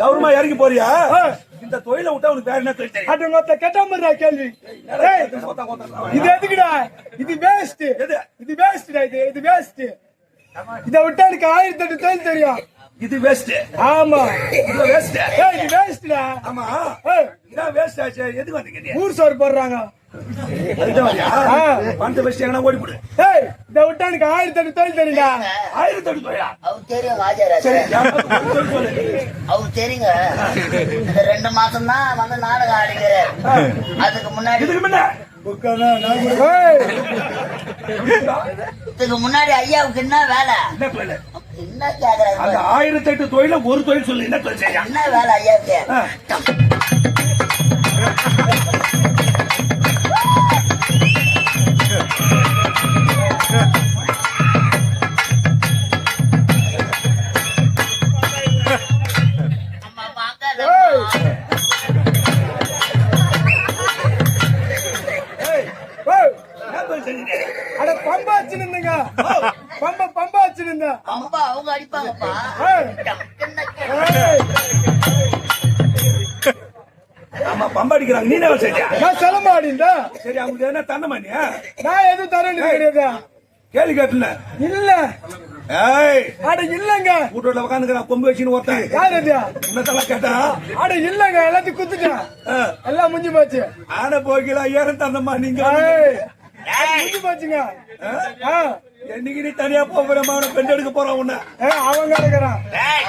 கௌரவமா இறங்கி போறியா? இந்த தொழிலை விட்டா உனக்கு வேற என்ன தொழில் தெரியும்? அது மொத்த கேட்ட மாதிரி கேள்வி. இது எதுக்குடா? இது வேஸ்ட்? இது வேஸ்ட்டா இது? இது வேஸ்ட் இத விட்டா எனக்கு ஆயிரத்தி எட்டு தொழில் தெரியும். இது வேஸ்ட் ஆமா. இது வேஸ்ட் இது வேஸ்ட்டா ஆமா. இதான் வேஸ்ட் ஆச்சு. எதுக்கு வந்தீங்க ஊர் சோறு போடுறாங்க. பணத்தை வச்சு எங்கன்னா ஓடி போடு. ஏய் இத விட்டா எனக்கு ஆயிரத்தி எட்டு தொழில் தெரியும்டா ஆயிரத்தி எட்டு தொழிலா? அவர் தெரியும். அவர் தெரியுங்க. இந்த ரெண்டு மாசம் தான் வந்து நாடகம் ஆடிக்கிறார். அதுக்கு முன்னாடி இதுக்கு முன்னாடி ஐயாவுக்கு என்ன வேலை? என்ன கேக்குறாங்க அந்த ஆயிரத்தி எட்டு தொழில ஒரு தொழில் சொல்லு என்ன தொழில் செய்யா என்ன வேலை ஐயாவுக்கு? அட பம்பா வச்சிருந்தங்க பம்ப பம்பா வச்சிருந்த அம்பா அவங்க அடிப்பாங்கப்பா ஏய் ஆமா பம்பா அடிக்கிறாங்க நீ என்ன செஞ்சா நான் செலமாடிந்தா சரி அவங்களுக்கு என்ன தந்த மாட்டியா நான் எதுவும் தரேன் கிடையாது கேள்வி கேட்டுல. இல்ல. ஏய். அட இல்லங்க. வீட்டுல உட்காந்துக்கிறான் கொம்பு வச்சுன்னு ஒருத்தன் உன்னதெல்லாம் கேட்டா? அட இல்லங்க. எல்லாத்தையும் குத்துட்டேன். எல்லாம் முடிஞ்சு போச்சு. ஆன போய்க்கலாம் ஐயாயிரம் தந்தம்மா நீங்க முடிஞ்சு போச்சுங்க. ஆ? என்னைக்கு நீ தனியா போகிறமா அவனை பெண் எடுக்க போறான் உன்ன. கிடக்குறான் ஏய்,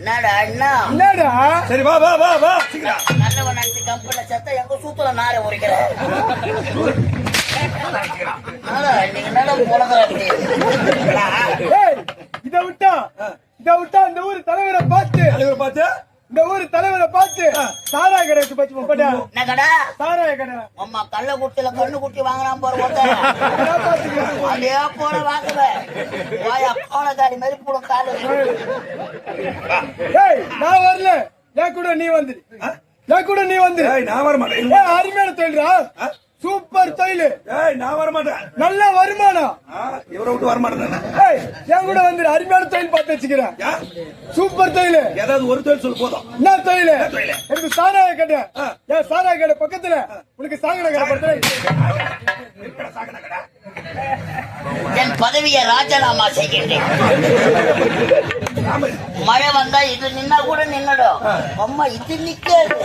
என்னடா அண்ணா என்னடா? சரி வா வா வா வா சீக்கிரம். நல்லவன் நினைச்சு கம்பெனில செத்த எங்க சூத்துல நாரை உரிக்கிறேன்? இத விட்டா இத விட்டா இந்த ஊர் தலைவரை பார்த்து. தலைவர் பார்த்து? இந்த ஊர் தலைவரை பார்த்து. சாராய கடை வச்சு பச்சு கடை சாராய கடை அம்மா கள்ள குட்டில கண்ணு குட்டி வாங்குறான் போற நான் அதே போல வாங்குவேன் வாயா கோலக்காரி மாதிரி கூட காலு. ஏய் நான் வரல. கூட நீ வந்து. என் கூட நீ வந்து. ஏய் நான் வர மாட்டேன். அருமையான தொழில்ரா. சூப்பர் தொழில் ஏய் நான் வர மாட்டேன் நல்ல வருமானம். இவரை விட்டு வர மாட்டேன் ஏய் என் கூட வந்து அருமையான தொழில் பார்த்து வச்சுக்கிறேன். சூப்பர் தொழில் ஏதாவது ஒரு தொழில் சொல்லு போதும். என்ன தொழில்? எனக்கு சாராய கடை. ஏன் சாராய கடை பக்கத்துல. உனக்கு சாகன கடை பக்கத்துல. என் பதவியை ராஜினாமா செய்கின்றேன். மழை வந்தா இது நின்னா கூட நின்னுடும். அம்மா இது நிக்காது.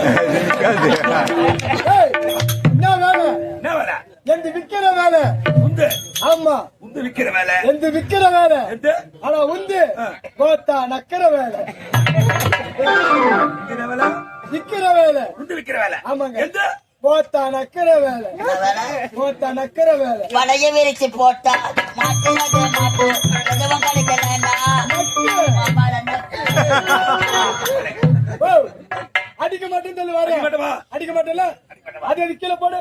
வேலை. உந்து ஆமா. உந்து விக்கிற வேலை. எந்த விக்கிற வேலை. எந்த? ஆனா உந்து கோத்தா நக்கிற வேலை. விக்கிற வேலை. விக்கிற வேலை. உந்து விக்கிற வேலை. ஆமாங்க. எந்த? நக்கிற வேலை. நக்கிற வேலை. வளைய விரிச்சு போட்டா. மாட்டு எதுவும் அடிக்க மாட்டேன்னு சொல்லி வர அடிக்க மாட்டேமா? அடிக்க மாட்டேன்ல அது அது கீழே போடு?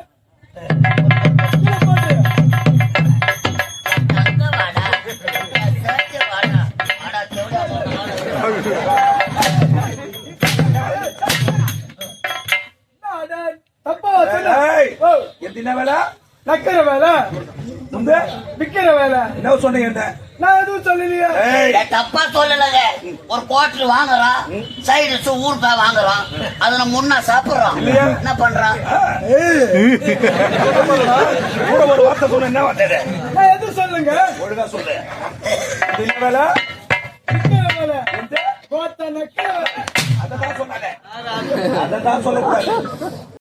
என்ன வேலை? நக்கிற வேலை. விக்கிற வேலை. என்ன சொன்னீங்க என்ன நான் எதுவும் சொல்லலையே. தப்பா சொல்லலங்க ஒரு குவார்டர் வாங்குறான். சைடு ஊருக்கா வாங்குறான். அதை நம்ம முன்னா சாப்பிடுறோம்? என்ன ஒரு வார்த்தை சொன்ன என்ன வார்த்தை சொல்லுங்க. ஒழுங்கா சொல்லு. என்ன வேலை விக்கிற வேலை கோத்தா நக்கிற வேலை. அதான் சொன்னாங்க அதான் சொல்லக்கூடாது.